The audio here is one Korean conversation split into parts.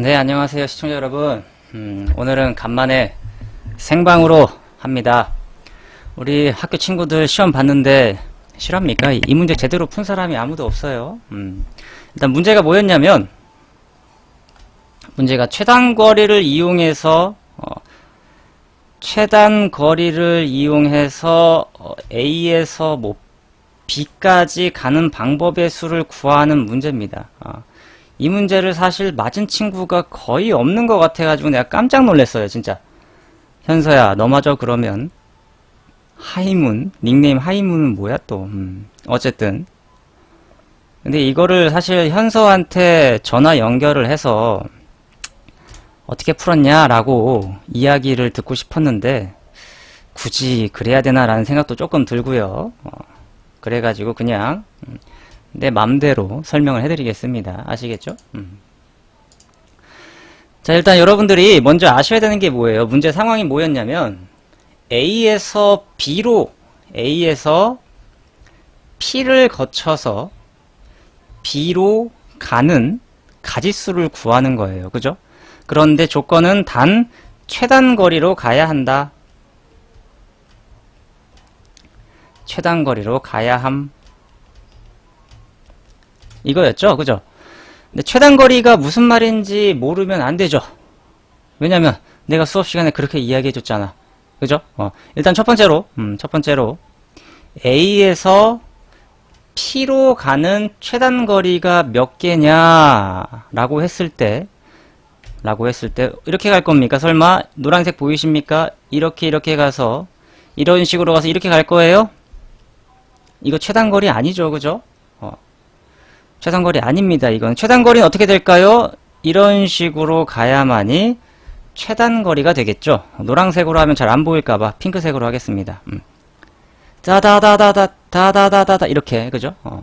네, 안녕하세요, 시청자 여러분. 음, 오늘은 간만에 생방으로 합니다. 우리 학교 친구들 시험 봤는데 실합니까? 이 문제 제대로 푼 사람이 아무도 없어요. 음, 일단 문제가 뭐였냐면 문제가 최단 거리를 이용해서 어, 최단 거리를 이용해서 어, A에서 뭐 B까지 가는 방법의 수를 구하는 문제입니다. 어, 이 문제를 사실 맞은 친구가 거의 없는 것 같아가지고 내가 깜짝 놀랐어요, 진짜. 현서야, 너마저 그러면 하이문, 닉네임 하이문은 뭐야 또? 음, 어쨌든. 근데 이거를 사실 현서한테 전화 연결을 해서 어떻게 풀었냐라고 이야기를 듣고 싶었는데 굳이 그래야 되나라는 생각도 조금 들고요. 어, 그래가지고 그냥 음, 내 맘대로 설명을 해드리겠습니다. 아시겠죠? 음. 자, 일단 여러분들이 먼저 아셔야 되는 게 뭐예요? 문제 상황이 뭐였냐면, A에서 B로, A에서 P를 거쳐서 B로 가는 가지수를 구하는 거예요. 그죠? 그런데 조건은 단 최단 거리로 가야 한다. 최단 거리로 가야 함. 이거였죠? 그죠? 근데 최단 거리가 무슨 말인지 모르면 안 되죠. 왜냐면 내가 수업 시간에 그렇게 이야기해 줬잖아. 그죠? 어, 일단 첫 번째로, 음, 첫 번째로 A에서 P로 가는 최단 거리가 몇 개냐 라고 했을 때 라고 했을 때 이렇게 갈 겁니까? 설마 노란색 보이십니까? 이렇게 이렇게 가서 이런 식으로 가서 이렇게 갈 거예요? 이거 최단 거리 아니죠. 그죠? 어. 최단거리 아닙니다. 이건 최단거리는 어떻게 될까요? 이런 식으로 가야만이 최단거리가 되겠죠. 노란색으로 하면 잘 안 보일까봐 핑크색으로 하겠습니다. 음. 다다다다다 다다다다다 이렇게 그죠? 어.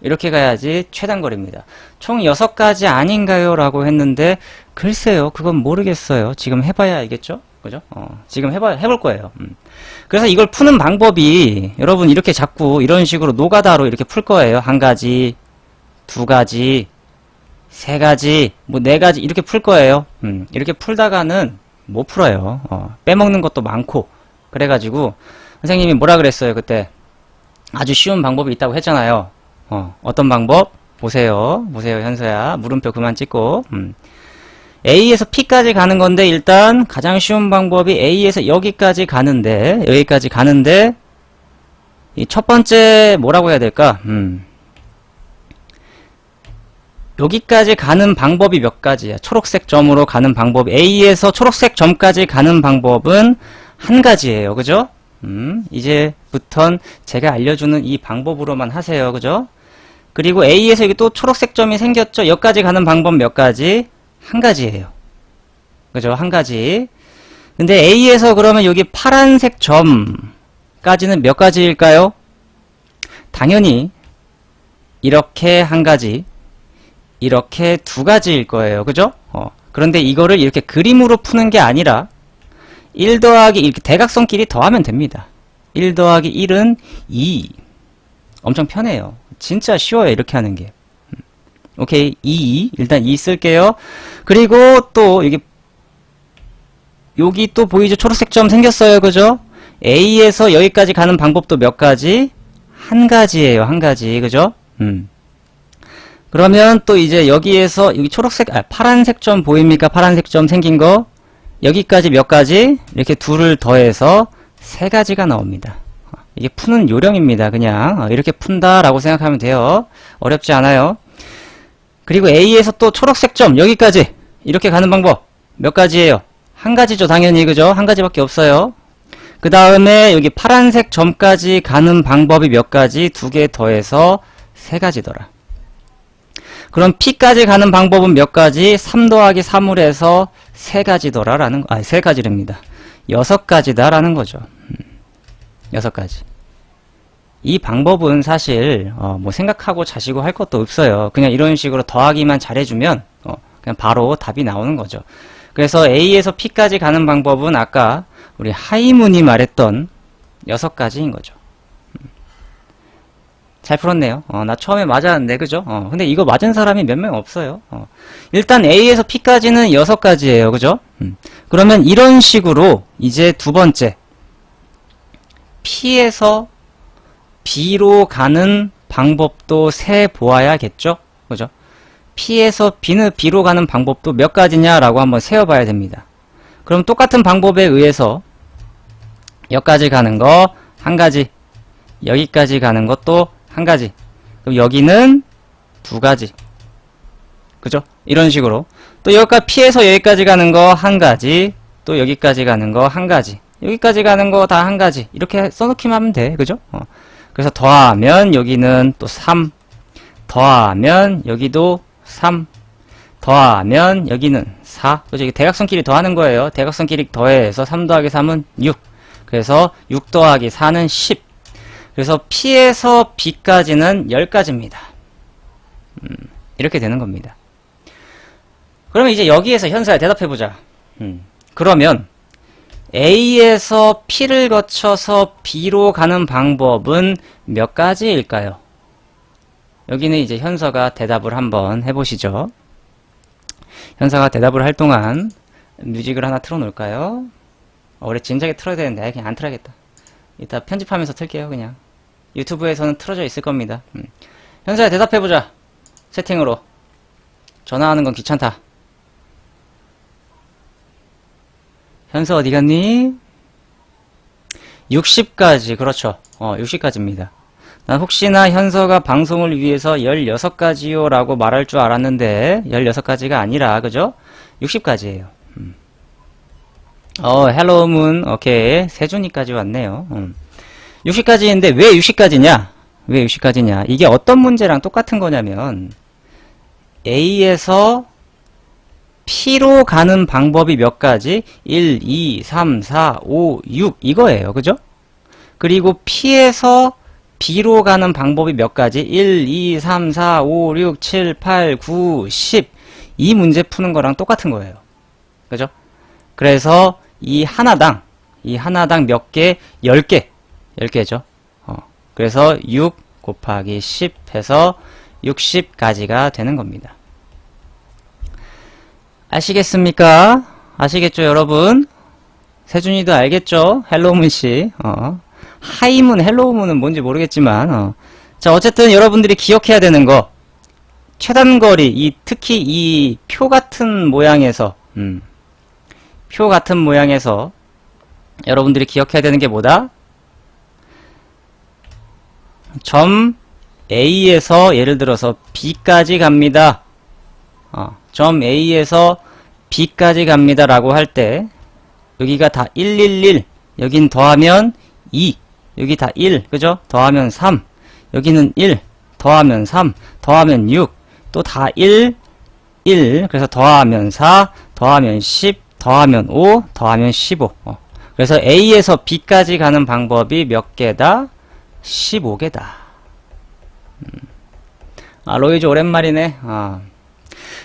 이렇게 가야지 최단거리입니다. 총 6가지 아닌가요? 라고 했는데 글쎄요. 그건 모르겠어요. 지금 해봐야 알겠죠? 그죠? 어, 지금 해봐, 해볼 거예요. 음. 그래서 이걸 푸는 방법이 여러분 이렇게 자꾸 이런 식으로 노가다로 이렇게 풀 거예요. 한 가지, 두 가지, 세 가지, 뭐 네 가지 이렇게 풀 거예요. 음, 이렇게 풀다가는 못 풀어요. 어, 빼먹는 것도 많고 그래가지고 선생님이 뭐라 그랬어요 그때 아주 쉬운 방법이 있다고 했잖아요. 어, 어떤 방법? 보세요, 보세요 현서야 물음표 그만 찍고 음. A에서 P까지 가는 건데 일단 가장 쉬운 방법이 A에서 여기까지 가는데 여기까지 가는데 이 첫 번째 뭐라고 해야 될까? 음. 여기까지 가는 방법이 몇 가지야. 초록색 점으로 가는 방법. A에서 초록색 점까지 가는 방법은 한 가지예요. 그죠? 음, 이제부턴 제가 알려주는 이 방법으로만 하세요. 그죠? 그리고 A에서 여기 또 초록색 점이 생겼죠? 여기까지 가는 방법 몇 가지? 한 가지예요. 그죠? 한 가지. 근데 A에서 그러면 여기 파란색 점까지는 몇 가지일까요? 당연히 이렇게 한 가지, 이렇게 두 가지일 거예요. 그죠? 어. 그런데 이거를 이렇게 그림으로 푸는 게 아니라 1 더하기 이렇게 대각선끼리 더하면 됩니다. 1 더하기 1은 2. 엄청 편해요. 진짜 쉬워요. 이렇게 하는 게. 음. 오케이. 2. 일단 2 쓸게요. 그리고 또 여기 여기 또 보이죠? 초록색 점 생겼어요. 그죠? A에서 여기까지 가는 방법도 몇 가지? 한 가지예요. 한 가지. 그죠? 음. 그러면 또 이제 여기에서 여기 초록색 아 파란색 점 보입니까? 파란색 점 생긴 거 여기까지 몇 가지 이렇게 둘을 더해서 세 가지가 나옵니다. 이게 푸는 요령입니다. 그냥 이렇게 푼다라고 생각하면 돼요. 어렵지 않아요. 그리고 A에서 또 초록색 점 여기까지 이렇게 가는 방법 몇 가지예요? 한 가지죠. 당연히 그죠? 한 가지밖에 없어요. 그 다음에 여기 파란색 점까지 가는 방법이 몇 가지? 두 개 더해서 세 가지더라. 그럼 P까지 가는 방법은 몇 가지? 3 더하기 3을 해서 세 가지더라 라는 거, 아니, 세 가지랍니다. 여섯 가지다 라는 거죠. 음, 여섯 가지. 이 방법은 사실, 어, 뭐 생각하고 자시고 할 것도 없어요. 그냥 이런 식으로 더하기만 잘해주면, 어, 그냥 바로 답이 나오는 거죠. 그래서 A에서 P까지 가는 방법은 아까 우리 하이문이 말했던 여섯 가지인 거죠. 잘 풀었네요. 어, 나 처음에 맞았는데, 그죠? 어, 근데 이거 맞은 사람이 몇 명 없어요. 어. 일단 A에서 P까지는 여섯 가지예요. 그죠? 음. 그러면 이런 식으로 이제 두 번째. P에서 B로 가는 방법도 세 보아야겠죠? 그죠? P에서 B는 B로 가는 방법도 몇 가지냐라고 한번 세어봐야 됩니다. 그럼 똑같은 방법에 의해서 여기까지 가는 거 한 가지, 여기까지 가는 것도 한 가지, 그럼 여기는 두 가지. 그죠? 이런 식으로. 또 여기까지 P에서 여기까지 가는 거 한 가지, 또 여기까지 가는 거 한 가지, 여기까지 가는 거 다 한 가지. 이렇게 써놓기만 하면 돼. 그죠? 어. 그래서 더하면 여기는 또 3, 더하면 여기도 3, 더하면 여기는 4. 그죠? 이게 대각선끼리 더하는 거예요. 대각선끼리 더해서 3 더하기 3은 6. 그래서 6 더하기 4는 10. 그래서 P에서 B까지는 10가지입니다. 음, 이렇게 되는 겁니다. 그러면 이제 여기에서 현서야 대답해보자. 음, 그러면 A에서 P를 거쳐서 B로 가는 방법은 몇 가지일까요? 여기는 이제 현서가 대답을 한번 해보시죠. 현서가 대답을 할 동안 뮤직을 하나 틀어놓을까요? 어, 원래 진작에 틀어야 되는데 그냥 안 틀어야겠다. 이따 편집하면서 틀게요 그냥. 유튜브에서는 틀어져 있을 겁니다. 음. 현서야 대답해보자. 채팅으로. 전화하는 건 귀찮다. 현서 어디 갔니? 60까지, 그렇죠. 어, 60까지입니다. 난 혹시나 현서가 방송을 위해서 16가지요 라고 말할 줄 알았는데, 16가지가 아니라, 그죠? 60까지예요. 음. 어, 헬로우 문, 오케이. 세준이까지 왔네요. 음. 60까지인데, 왜 60까지냐? 왜 60까지냐? 이게 어떤 문제랑 똑같은 거냐면, A에서 P로 가는 방법이 몇 가지? 1, 2, 3, 4, 5, 6 이거예요. 그죠? 그리고 P에서 B로 가는 방법이 몇 가지? 1, 2, 3, 4, 5, 6, 7, 8, 9, 10. 이 문제 푸는 거랑 똑같은 거예요. 그죠? 그래서 이 하나당, 이 하나당 몇 개? 10개. 10개죠. 어. 그래서 6 곱하기 10 해서 60까지가 되는 겁니다. 아시겠습니까? 아시겠죠, 여러분? 세준이도 알겠죠? 헬로우문 씨. 어. 하이문, 헬로우문은 뭔지 모르겠지만, 어. 자, 어쨌든 여러분들이 기억해야 되는 거. 최단거리, 이, 특히 이 표 같은 모양에서, 음. 표 같은 모양에서 여러분들이 기억해야 되는 게 뭐다? 점 A에서 예를 들어서 B까지 갑니다. 어, 점 A에서 B까지 갑니다. 라고 할 때, 여기가 다 111, 여긴 더하면 2, 여기 다 1, 그죠? 더하면 3, 여기는 1, 더하면 3, 더하면 6, 또 다 1, 1, 그래서 더하면 4, 더하면 10, 더하면 5, 더하면 15. 어. 그래서 A에서 B까지 가는 방법이 몇 개다? 15개다. 음. 아, 로이조 오랜만이네. 아.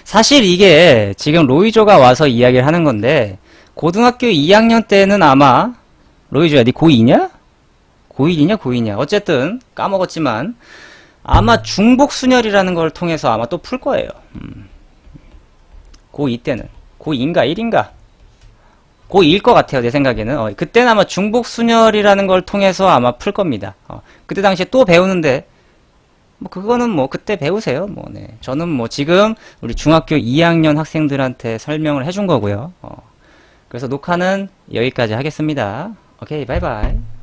사실 이게 지금 로이조가 와서 이야기를 하는 건데 고등학교 2학년 때는 아마 로이조야 니 고2냐? 고1이냐 고2냐 어쨌든 까먹었지만 아마 중복순열이라는 걸 통해서 아마 또 풀 거예요 음. 고2 때는 고2인가 1인가 고2일 것 같아요 내 생각에는 어, 그때는 아마 중복순열이라는 걸 통해서 아마 풀 겁니다 어, 그때 당시에 또 배우는데 뭐 그거는 뭐 그때 배우세요. 뭐 네. 저는 뭐 지금 우리 중학교 2학년 학생들한테 설명을 해준 거고요. 어. 그래서 녹화는 여기까지 하겠습니다. 오케이 바이바이.